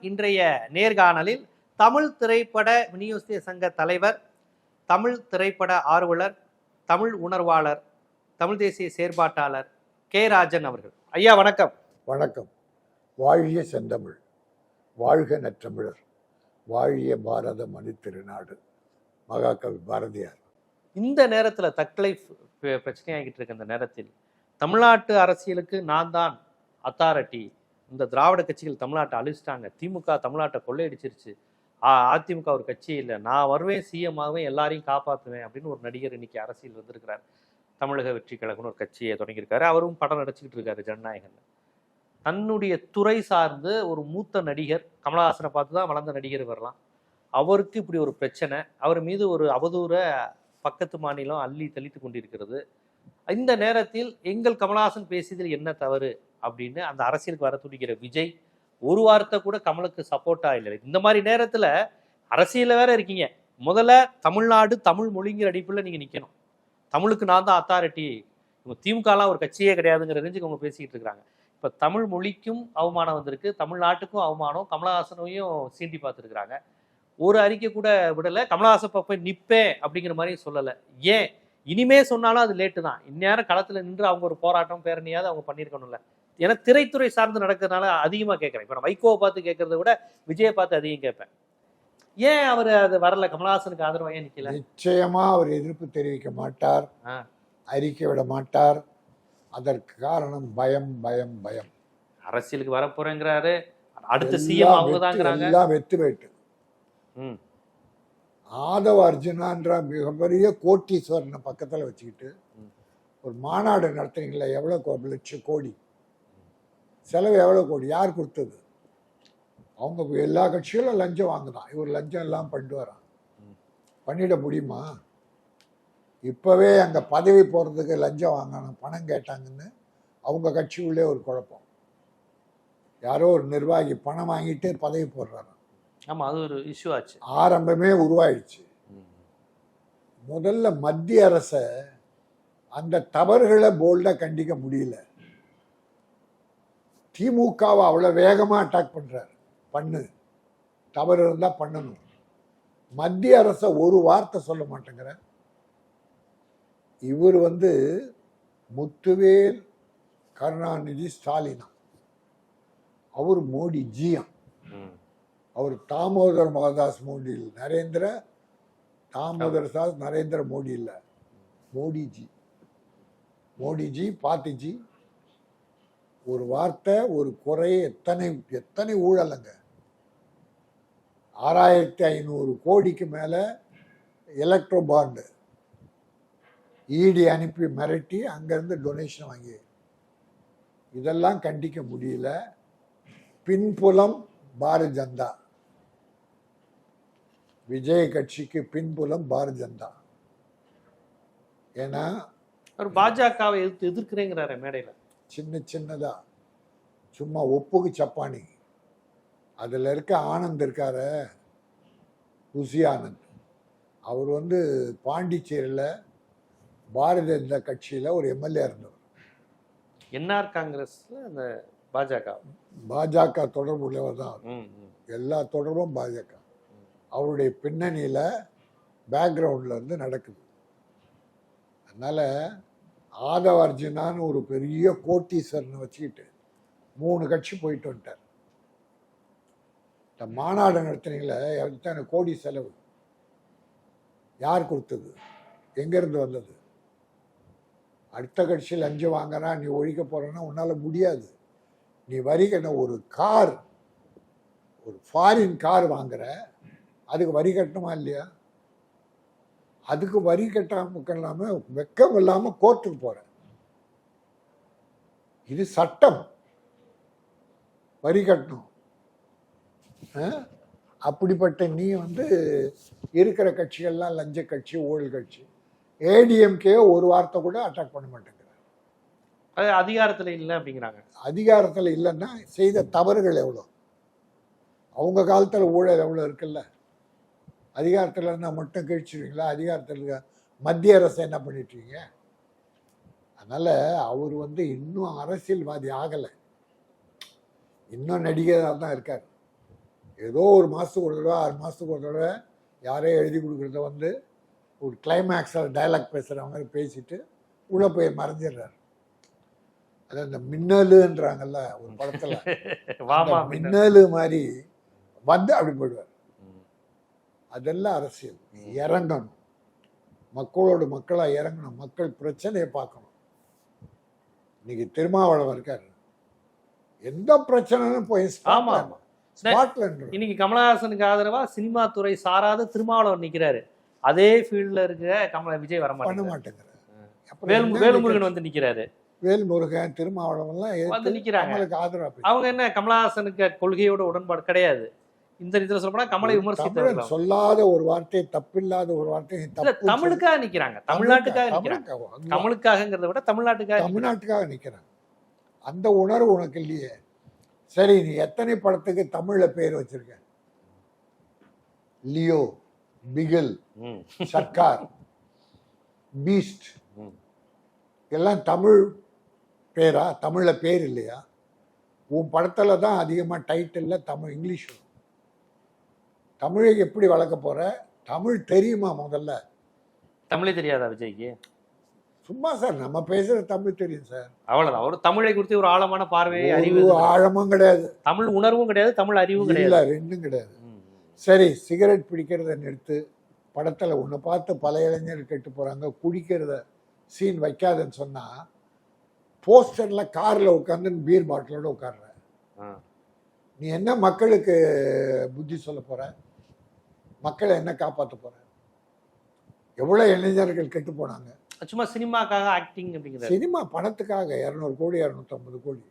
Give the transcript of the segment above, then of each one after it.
இன்றைய நேர்காணலில் தமிழ் திரைப்பட விநியோக சங்க தலைவர் தமிழ் திரைப்பட ஆர்வலர் தமிழ் உணர்வாளர் தமிழ் தேசிய செயற்பாட்டாளர் கே ராஜன் அவர்கள். ஐயா வணக்கம். வணக்கம். வாழிய செந்தமிழ் வாழ்க நற்றமிழர் வாழிய பாரத மணி திருநாடு. மகாகவி பாரதியார். இந்த நேரத்தில் தற்கொலை ப- பிரச்சனையாகிட்டு இருக்க இந்த நேரத்தில் தமிழ்நாட்டு அரசியலுக்கு நான் தான் அத்தாரிட்டி இந்த திராவிட கட்சிகள் தமிழ்நாட்டை அழிச்சிட்டாங்க. திமுக தமிழ்நாட்டை கொள்ளையடிச்சிருச்சு. அதிமுக ஒரு கட்சி இல்லை. நான் வருவேன் சிஎம் எல்லாரையும் காப்பாற்றுவேன் அப்படின்னு ஒரு நடிகர் இன்னைக்கு அரசியல் வந்திருக்கிறார் தமிழக வெற்றி கழகம்னு ஒரு கட்சியை தொடங்கியிருக்காரு. அவரும் படம் நடிச்சுக்கிட்டு இருக்காரு ஜனநாயகன் தன்னுடைய துறை சார்ந்து ஒரு மூத்த நடிகர் கமலஹாசனை பார்த்து தான் வளர்ந்த நடிகர் வரலாம் அவருக்கு இப்படி ஒரு பிரச்சனை. அவர் மீது ஒரு அவதூற பக்கத்து மாநிலம் அள்ளி தெளித்து கொண்டிருக்கிறது. இந்த நேரத்தில் எங்கள் கமலஹாசன் பேசியதில் என்ன தவறு? அப்படின்னு அந்த அரசியலுக்கு வர துடிக்கிற விஜய் ஒரு வார்த்தை கூட கமலுக்கு சப்போர்ட்டாக இல்லை. இந்த மாதிரி நேரத்தில் அரசியலில் வேற இருக்கீங்க. முதல்ல தமிழ்நாடு தமிழ் மொழிங்கிற அடிப்பில் நீங்கள் நிற்கணும் தமிழுக்கு நான் தான் அத்தாரிட்டி இவங்க திமுகலாம் ஒரு கட்சியே கிடையாதுங்கிற ரேஞ்சுக்கு அவங்க பேசிக்கிட்டு இருக்கிறாங்க இப்போ தமிழ் மொழிக்கும் அவமானம் வந்திருக்கு. தமிழ்நாட்டுக்கும் அவமானம். கமலஹாசனையும் சீண்டி பார்த்துருக்குறாங்க. ஒரு அறிக்கை கூட விடலை. கமலஹாசன் போய் நிற்பேன் அப்படிங்கிற மாதிரி சொல்லலை. ஏன்? இனிமே சொன்னாலும் அது லேட்டு தான். இந்நேரம் களத்தில் நின்று அவங்க ஒரு போராட்டம் பேரணியாவது அவங்க பண்ணியிருக்கணும்ல ஏன்னா திரைத்துறை சார்ந்து நடக்கிறதுனால அதிகமா கேட்கறேன். இப்ப நான் வைகோவை பார்த்து கேட்கறத விட விஜயை பார்த்து அதிகம் கேட்பேன். ஏன் அவர் அது வரல? கமலஹாசனுக்கு ஆதரவா ஏன் நிக்கல? நிச்சயமா அவர் எதிர்ப்பு தெரிவிக்க மாட்டார். அறிக்கை விட மாட்டார். அதற்கு காரணம் பயம் பயம் பயம். அரசியலுக்கு வர போறேங்கிறாரு அடுத்த சிஎம் அவங்க வெத்து- தாங்கிறாங்க எல்லாம் வெத்து ம். ஆதவ அர்ஜுனான்ற மிகப்பெரிய கோட்டீஸ்வரனை பக்கத்துல வச்சுக்கிட்டு. ஒரு மாநாடு நடத்துறீங்களா எவ்வளவு கோ- லட்சம் கோடி. செலவு எவ்வளவு கோடி? யார் கொடுத்தது? அவங்க எல்லா கட்சிகளும் லஞ்சம் வாங்குதான். இவர் லஞ்சம் எல்லாம் பண்ணிட்டு வரான். பண்ணிட முடியுமா? இப்பவே அங்க பதவி போறதுக்கு லஞ்சம் வாங்கணும் பணம் கேட்டாங்கன்னு அவங்க கட்சிக்குள்ளே ஒரு குழப்பம். யாரோ ஒரு நிர்வாகி பணம் வாங்கிட்டு பதவி போடுறாரு ஆமா அது ஒரு இஷ்யூ ஆச்சு. ஆரம்பமே உருவாயிடுச்சு. முதல்ல மத்திய அரசை அந்த தவறுகளை போல்டா கண்டிக்க முடியல. திமுகவை அவ்வளவு வேகமா அட்டாக் பண்றாரு. பண்ணு. தவறு இருந்தா பண்ணணும். மத்திய அரசை ஒரு வார்த்தை சொல்ல மாட்டேங்கிற. இவர் வந்து முத்துவேல் கருணாநிதி ஸ்டாலினா. அவர் மோடி ஜியம். அவர் தாமோதர் மோகன்தாஸ் மோடி இல்லை. நரேந்திர தாமோதர் தாஸ் நரேந்திர மோடி இல்லை. மோடிஜி. மோடிஜி பாட்டிஜி ஒரு வார்த்தை ஒரு குறை எத்தனை எத்தனை ஊழலுங்க? ஆறாயிரத்தி ஐநூறு கோடிக்கு மேலே எலக்ட்ரோ பாண்டு இடி அனுப்பி மிரட்டி அங்கேருந்து டொனேஷன் வாங்கி. இதெல்லாம் கண்டிக்க முடியல. பின்புலம் பாரதிய ஜனதா. விஜய் கட்சிக்கு பின்புலம் பாரதிய ஜனதா. ஏன்னா அவர் பாஜகவை எதிர்த்து எதிர்க்கிறேங்கிறாரு மேடையில். சின்ன சின்னதா. சும்மா ஒப்புக்கு சப்பானி. அதுல இருக்க ஆனந்த் இருக்காரு. குசி ஆனந்த். அவர் வந்து பாண்டிச்சேரியில பாரதிய ஜனதா கட்சியில ஒரு எம்எல்ஏ இருந்தவர் என்ஆர் காங்கிரஸ்ல அந்த பாஜக. பாஜக தொடர்பு உள்ளவர் தான் எல்லா தொடர்பும் பாஜக. அவருடைய பின்னணியில பேக்ரவுண்ட்ல இருந்து நடக்குது. அதனால ஆதவ அர்ஜுனான்னு ஒரு பெரிய கோட்டீஸ்வரனை வச்சுக்கிட்டு மூணு கட்சி போயிட்டு வந்துட்டார். இந்த மாநாடு நடத்துனீங்களே எத்தனை கோடி செலவு. யார் கொடுத்தது? எங்கேருந்து வந்தது? அடுத்த கட்சி லஞ்சம் வாங்கினா நீ ஒழிக்க போகிறேன்னா உன்னால் முடியாது. நீ வரிகட்ட ஒரு கார் ஒரு ஃபாரின் கார் வாங்குற அதுக்கு வரி கட்டணுமா இல்லையா? அதுக்கு வரி கட்டாம இல்லாம வெக்கம் இல்லாம கோர்ட்டுக்கு போற இது சட்டம். வரி கட்டணும்? அப்படிப்பட்ட நீ வந்து இருக்கிற கட்சிகள்லாம் லஞ்ச கட்சி ஊழல் கட்சி. ஏடிஎம்கே ஒரு வார்த்தை கூட அட்டாக் பண்ண மாட்டேங்கிற அது அதிகாரத்துல இல்லை அப்படிங்கிறாங்க. அதிகாரத்தில் இல்லைன்னா செய்த தவறுகள் எவ்வளோ? அவங்க காலத்தில் ஊழல் எவ்வளோ இருக்குல்ல? அதிகாரத்தில் இருந்தால் மட்டும் கழிச்சிருவீங்களா அதிகாரத்தில் இருக்க மத்திய அரசு என்ன பண்ணிட்டு இருக்கீங்க அதனால் அவர் வந்து இன்னும் அரசியல்வாதி ஆகலை. இன்னும் நடிகராக தான் இருக்கார். ஏதோ ஒரு மாதத்துக்கு ஒரு தடவை ஆறு மாதத்துக்கு ஒரு தடவை யாரோ எழுதி கொடுக்குறத வந்து ஒரு கிளைமேக்ஸில் டைலாக் பேசுகிற மாதிரி பேசிட்டு உள்ளே போய் மறைஞ்சிடுறாரு. அது அந்த மின்னலுன்றாங்கல்ல ஒரு படத்தில். மின்னலு மாதிரி வந்து அப்படி போயிடுவார். அதெல்லாம் அரசியல். இறங்கணும். மக்களோடு மக்களாக இறங்கணும். மக்கள் பிரச்சனையை பார்க்கணும். இன்னைக்கு திருமாவளவன் இருக்காரு. எந்த பிரச்சனைன்னு போய் ஆமா இன்னைக்கு கமலஹாசனுக்கு ஆதரவா சினிமா துறை சாராத திருமாவளவன் நிக்கிறாரு. அதே ஃபீல்ட்ல இருக்கிற கமல விஜய் வர பண்ண மாட்டேங்கிறாரு. வேலுமுருகன் வந்து நிக்கிறாரு. வேல்முருகன் திருமாவளவன்லாம் வந்து எதிர்த்து நிக்கிறாங்க. கமலுக்கு ஆதரவா. அவங்க என்ன கமலஹாசனுக்கு கொள்கையோட உடன்பாடு கிடையாது. இந்த இதுல சொல்ல போனா கமலை தமிழன் சொல்லாத ஒரு வார்த்தை தப்பில்லாத ஒரு வார்த்தை தமிழுக்காக நிக்கிறாங்க. தமிழ்நாட்டுக்காக நிக்கிறாங்க. தமிழுக்காக தமிழுக்காகங்கிறத விட தமிழ்நாட்டுக்காக. தமிழ்நாட்டுக்காக நிற்கிறாங்க அந்த உணர்வு உனக்கு இல்லையே. சரி நீ எத்தனை படத்துக்கு தமிழ்ல பேர் வச்சிருக்க? லியோ பிகில் சர்க்கார் பீஸ்ட். எல்லாம் தமிழ் பேரா? தமிழ்ல பேர் இல்லையா? உன் படத்துல தான் அதிகமா டைட்டில்ல தமிழ் இங்கிலீஷ் வரும். தமிழை எப்படி வளர்க்க போற? தமிழ் தெரியுமா முதல்ல? தமிழே தெரியாதா விஜய்க்கு? சும்மா சார் நம்ம பேசுற தமிழ் தெரியும் சார். அவ்வளவுதான். ஒரு தமிழை குறித்து ஒரு ஆழமான பார்வையை அறிவு ஆழமும் கிடையாது. தமிழ் உணர்வும் கிடையாது தமிழ் அறிவும் கிடையாது. இல்ல ரெண்டும் கிடையாது. சரி சிகரெட் பிடிக்கிறத நிறுத்து. படத்துல உன்னை பார்த்து பல இளைஞர்கள் கெட்டு போறாங்க. குடிக்கிறத சீன் வைக்காதன்னு சொன்னா போஸ்டர்ல கார்ல உட்காந்து பீர் பாட்டிலோட உட்கார்ற. ஆ. நீ என்ன மக்களுக்கு புத்தி சொல்ல போற? மக்களை என்ன காப்பாத்த போற எவ்வளவு இளைஞர்கள் கெட்டு போனாங்க? சும்மா சினிமாக்காக ஆக்டிங் அப்படிங்கிறாரு. சினிமா பணத்துக்காக இரநூறு கோடி இரநூத்தம்பது கோடி.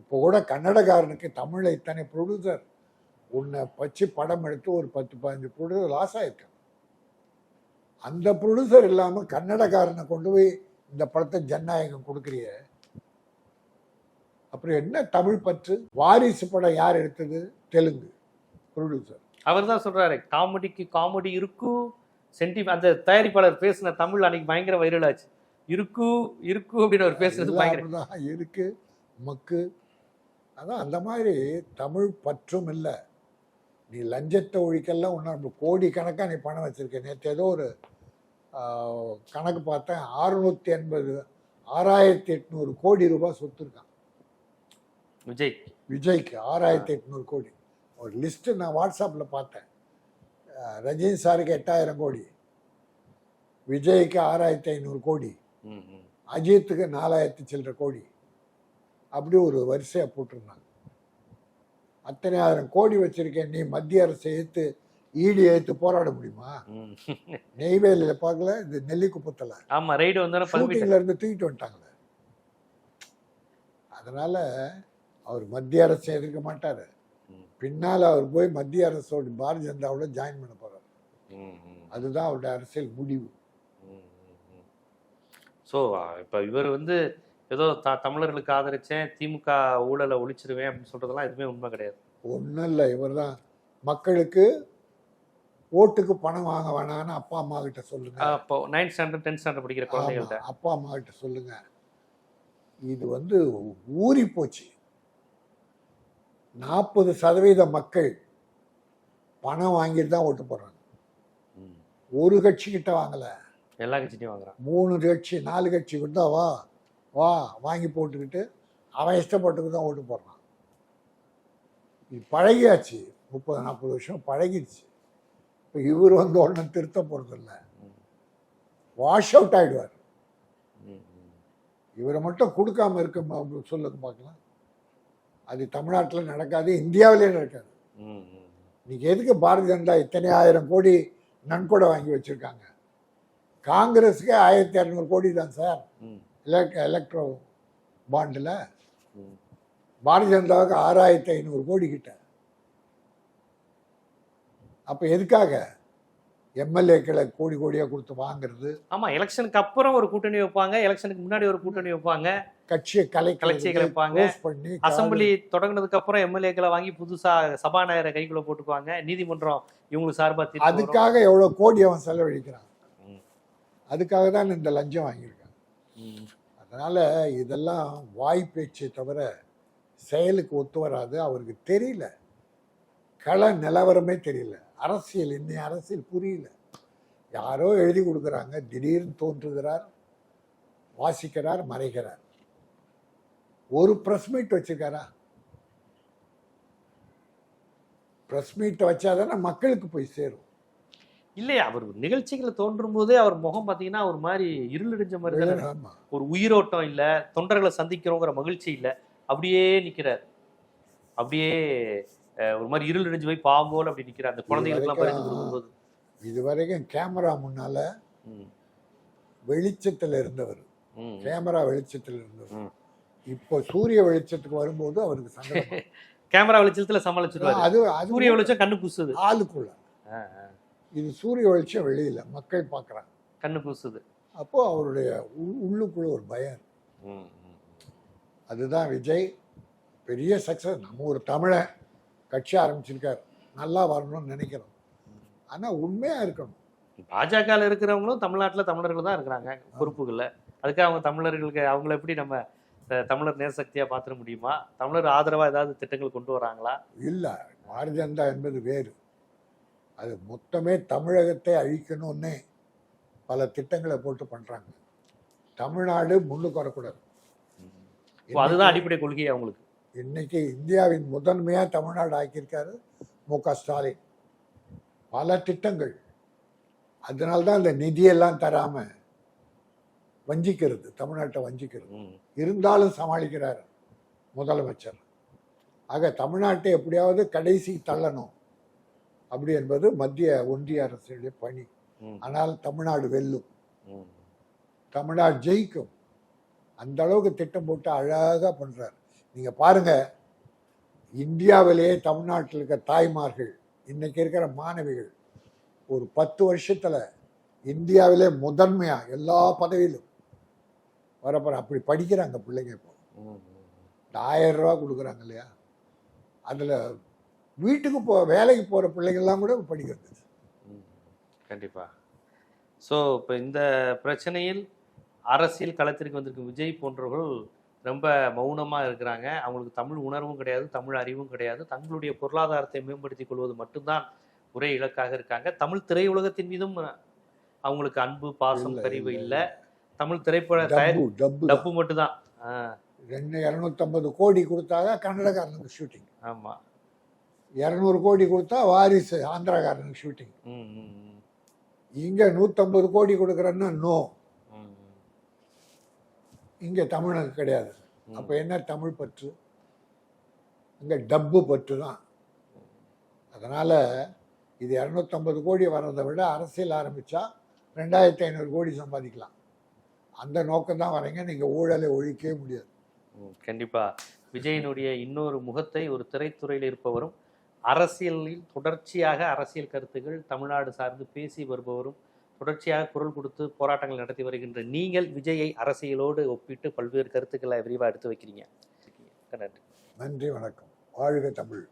இப்போ கூட கன்னடக்காரனுக்கு தமிழில் இத்தனை ப்ரொடியூசர் உன்னை வச்சு படம் எடுத்து ஒரு பத்து பதினஞ்சு ப்ரொடியூசர் லாஸ் ஆயிருக்காங்க அந்த ப்ரொடியூசர் இல்லாமல் கன்னடக்காரனை கொண்டு போய் இந்த படத்தை ஜனநாயகம் கொடுக்குறிய? அப்புறம் என்ன தமிழ் பற்று? வாரிசு படம் யார் எடுத்தது? தெலுங்கு ப்ரொடியூசர் அவர் தான் சொல்றாரு காமெடிக்கு காமெடி இருக்கும் சென்டி அந்த தயாரிப்பாளர் பேசின தமிழ் அன்னைக்கு பயங்கர வைரல் ஆச்சு. இருக்கு இருக்கு அப்படின்னு அவர் பேசுனது பயங்கர இருக்கு மக்கு. அதான் அந்த மாதிரி தமிழ் பற்றும் இல்லை. நீ லஞ்சத்தை ஒழிக்கெல்லாம் ஒன்றும் கோடி கணக்காக நீ பணம் வச்சிருக்க. நேற்று ஏதோ ஒரு கணக்கு பார்த்தேன். அறுநூத்தி எண்பது ஆறாயிரத்தி எட்நூறு கோடி ரூபாய் சொத்து இருக்கான் விஜய். விஜய்க்கு ஆறாயிரத்தி எட்நூறு கோடி. ஒரு லிஸ்ட்டு நான் வாட்ஸ்அப்பில் பார்த்தேன். ரஜினி சாருக்கு எட்டாயிரம் கோடி விஜய்க்கு ஆறாயிரத்தி ஐநூறு கோடி. அஜித்துக்கு நாலாயிரத்தி சில்லற கோடி அப்படி ஒரு வரிசையாக போட்டிருந்தாங்க. அத்தனை ஆயிரம் கோடி வச்சிருக்கேன். நீ மத்திய அரசை ஏற்று ஈடி ஏற்று போராட முடியுமா. நெய்வேலியில் பார்க்கல இந்த நெல்லிக்குப்பத்தில் ஆமா ரைடு பர்மிட் ஷூட்டிங்ல இருந்து தூக்கிட்டு வந்துட்டாங்களே. அதனால அவர் மத்திய அரசை எதிர்க்க மாட்டார். பின்னால் அவர் போய் மத்திய அரசோட பாரதிய ஜனதாவோட ஜாயின் பண்ண போறார். அதுதான் அவருடைய அரசியல் முடிவு. ஸோ இப்போ இவர் வந்து ஏதோ த தமிழர்களுக்கு ஆதரிச்சேன் திமுக ஊழலை ஒழிச்சிருவேன் அப்படின்னு சொல்றதெல்லாம் எதுவுமே உண்மை கிடையாது. ஒன்றும் இல்லை இவர் தான் மக்களுக்கு ஓட்டுக்கு பணம் வாங்க வேணாம்னு அப்பா அம்மா கிட்ட சொல்லுங்க. அப்போ நைன்த் ஸ்டாண்டர்ட் டென்த் ஸ்டாண்டர்ட் படிக்கிற குழந்தைகள்ட்ட ஆமா, அப்பா அம்மா கிட்ட சொல்லுங்க. இது வந்து ஊறி போச்சு நாற்பது சதவீத மக்கள் பணம் வாங்கிட்டு தான் ஓட்டு போடுறாங்க. ஒரு கட்சி கிட்ட வாங்கல. எல்லா கட்சியும் வாங்குறான். மூணு கட்சி நாலு கட்சி கொடுத்தா வா வா வாங்கி போட்டுக்கிட்டு அவன் இஷ்டப்பட்டுக்கு தான் ஓட்டு போடுறான். இது பழகியாச்சு. முப்பது நாற்பது வருஷம் பழகிடுச்சு. இப்போ இவர் வந்து ஒன்றும் திருத்த போகிறதில்ல. வாஷ் அவுட் ம். இவரை மட்டும் கொடுக்காம இருக்க சொல்லுங்க பார்க்கலாம். அது தமிழ்நாட்டில் நடக்காது இந்தியாவிலே நடக்காது. இன்னைக்கு எதுக்கு பாரதிய ஜனதா இத்தனை ஆயிரம் கோடி நன்கொடை வாங்கி வச்சிருக்காங்க? காங்கிரஸுக்கே ஆயிரத்தி இரநூறு கோடி தான் சார். ம், எலக்ட் எலக்ட்ரோ பாண்டில். பாரதிய ஜனதாவுக்கு ஆறாயிரத்தி ஐநூறு கோடி கிட்ட. அப்போ எதுக்காக? எம்எல்ஏக்களை கோடி கோடியாக கொடுத்து வாங்குறது ஆமா எலெக்ஷனுக்கு அப்புறம் ஒரு கூட்டணி வைப்பாங்க எலெக்ஷனுக்கு முன்னாடி ஒரு கூட்டணி வைப்பாங்க கட்சியை கலை கலைச்சியை கலைப்பாங்க. பண்ணி அசம்பிளி தொடங்கினதுக்கு அப்புறம் எம்எல்ஏக்களை வாங்கி புதுசா சபாநாயகரை கைக்குள்ள போட்டுக்குவாங்க நீதிமன்றம் இவங்களுக்கு சார்பா தீர்ப்பு வரும். அதுக்காக எவ்வளோ கோடி அவன் செலவழிக்கிறான். அதுக்காக தான் இந்த லஞ்சம் வாங்கியிருக்கான். அதனால இதெல்லாம் வாய் பேச்சே தவிர செயலுக்கு ஒத்து வராது அவருக்கு தெரியல கள நிலவரமே தெரியல அரசியல் இன்னைய அரசியல் புரியல. யாரோ எழுதி கொடுக்குறாங்க திடீர்னு தோன்றுகிறார் வாசிக்கிறார் மறைகிறார். ஒரு ப்ரெஸ் மீட் வச்சிருக்காரா? ப்ரெஸ் மீட்டை வச்சாதானே மக்களுக்கு போய் சேரும். இல்லையா அவர் நிகழ்ச்சிகளை தோன்றும் போதே அவர் முகம் பார்த்தீங்கன்னா ஒரு மாதிரி இருளடிஞ்ச மாதிரி தானே ஒரு உயிரோட்டம் இல்ல தொண்டர்களை சந்திக்கிறோங்கிற மகிழ்ச்சி இல்ல அப்படியே நிக்கிறார். அப்படியே ஒரு மாதிரி இருள் அடிஞ்சு போய் பாவம் போல அப்படி நிக்கிறார் அந்த குழந்தைகளுக்கு பரிசு கொடுக்கும்போது. இது வரைக்கும் கேமரா முன்னால வெளிச்சத்துல இருந்தவர். கேமரா வெளிச்சத்துல இருந்தவர். இப்போ சூரிய வெளிச்சத்துக்கு வரும்போது அவருக்கு சங்கடம் கேமரா வெளிச்சத்துல சமாளிச்சிருவாரு. அது சூரிய வெளிச்சம் கண்ணு கூசுது ஆளுக்குள்ள. இது சூரிய வெளிச்சம் வெளியில மக்கள் பார்க்கறாங்க. கண்ணு கூசுது அப்போ அவருடைய உள்- உள்ளுக்குள்ள ஒரு பயம். அதுதான் விஜய் பெரிய சக்சஸ் நம்ம ஒரு தமிழன். கட்சி ஆரம்பிச்சிருக்காரு. நல்லா வரணும்னு நினைக்கிறோம். ஆனா உண்மையா இருக்கணும். பாஜகல இருக்கிறவங்களும் தமிழ்நாட்டுல தமிழர்கள் தான் இருக்கிறாங்க பொறுப்புகள்ல. அதுக்கு அவங்க தமிழர்களுக்கு அவங்கள எப்படி நம்ம தமிழர் நேசக்தியா பாத்திர முடியுமா? தமிழர் ஆதரவா ஏதாவது திட்டங்கள் கொண்டு வராங்களா? இல்ல பாரதிய ஜனதா என்பது வேறு. அது மொத்தமே தமிழகத்தை அழிக்கணும்னே பல திட்டங்களை போட்டு பண்றாங்க. தமிழ்நாடு முன்னுக்கு வரக்கூடாது. இப்போ அதுதான் அடிப்படை கொள்கை அவங்களுக்கு இன்னைக்கு இந்தியாவின் முதன்மையா தமிழ்நாடு ஆக்கியிருக்காரு மு க ஸ்டாலின். பல திட்டங்கள். அதனால்தான் இந்த நிதியெல்லாம் தராம வஞ்சிக்கிறது தமிழ்நாட்டை வஞ்சிக்கிறது. இருந்தாலும் சமாளிக்கிறார் முதலமைச்சர். ஆக தமிழ்நாட்டை எப்படியாவது கடைசி தள்ளணும். அப்படி என்பது மத்திய ஒன்றிய அரசுடைய பணி. ஆனால் தமிழ்நாடு வெல்லும். தமிழ்நாடு ஜெயிக்கும். அந்த அளவுக்கு திட்டம் போட்டு அழகா பண்றார். நீங்கள் பாருங்க இந்தியாவிலேயே தமிழ்நாட்டில் இருக்க தாய்மார்கள் இன்றைக்கி இருக்கிற மாணவிகள் ஒரு பத்து வருஷத்தில் இந்தியாவிலே முதன்மையாக எல்லா பதவியிலும் வரப்போற அப்படி படிக்கிறாங்க பிள்ளைங்க இப்போ. இந்த ஆயிரம் ரூபா கொடுக்குறாங்க இல்லையா? அதில் வீட்டுக்கு போ வேலைக்கு போகிற பிள்ளைங்கள்லாம் கூட படிக்கிறது. ம், ஸோ இப்போ இந்த பிரச்சனையில் அரசியல் களத்திற்கு வந்திருக்கும் விஜய் போன்றவர்கள் ரொம்ப மௌனமா இருக்கிறாங்க. அவங்களுக்கு தமிழ் உணர்வும் கிடையாது தமிழ் அறிவும் கிடையாது. தங்களுடைய பொருளாதாரத்தை மேம்படுத்திக் கொள்வது மட்டும்தான் ஒரே இலக்காக இருக்காங்க. தமிழ் திரையுலகத்தின் மீதும் அவங்களுக்கு அன்பு பாசம் கரிவு இல்ல, தமிழ் திரைப்பட டப்பு டப்பு தான். டப்பு மட்டும்தான். ரெண்டு இரநூத்தம்பது கோடி கொடுத்தாங்க கன்னடக்காரனுக்கு ஷூட்டிங் ஆமா. இரநூறு கோடி கொடுத்தா வாரிசு ஆந்திராக்காரனுக்கு ஷூட்டிங் இங்க நூத்தம்பது கோடி கொடுக்குறேன்னா நோ. இங்க தமிழனுக்கு கிடையாது. அப்ப என்ன தமிழ் பற்று? இங்க டப்பு பற்று தான் அதனால இது இரநூத்தம்பது கோடி வர்றதை விட அரசியல் ஆரம்பிச்சா ரெண்டாயிரத்தி ஐநூறு கோடி சம்பாதிக்கலாம். அந்த நோக்கம் தான் வரீங்க நீங்க ஊழலை ஒழிக்கவே முடியாது. ம், கண்டிப்பா. விஜயனுடைய இன்னொரு முகத்தை ஒரு திரைத்துறையில் இருப்பவரும் அரசியலில் தொடர்ச்சியாக அரசியல் கருத்துக்கள் தமிழ்நாடு சார்ந்து பேசி வருபவரும் தொடர்ச்சியாக குரல் கொடுத்து போராட்டங்கள் நடத்தி வருகின்ற நீங்கள் விஜயை அரசியலோடு ஒப்பிட்டு பல்வேறு கருத்துக்களை விரிவாக எடுத்து வைக்கிறீங்க. நன்றி. நன்றி வணக்கம். வாழ்க தமிழ்.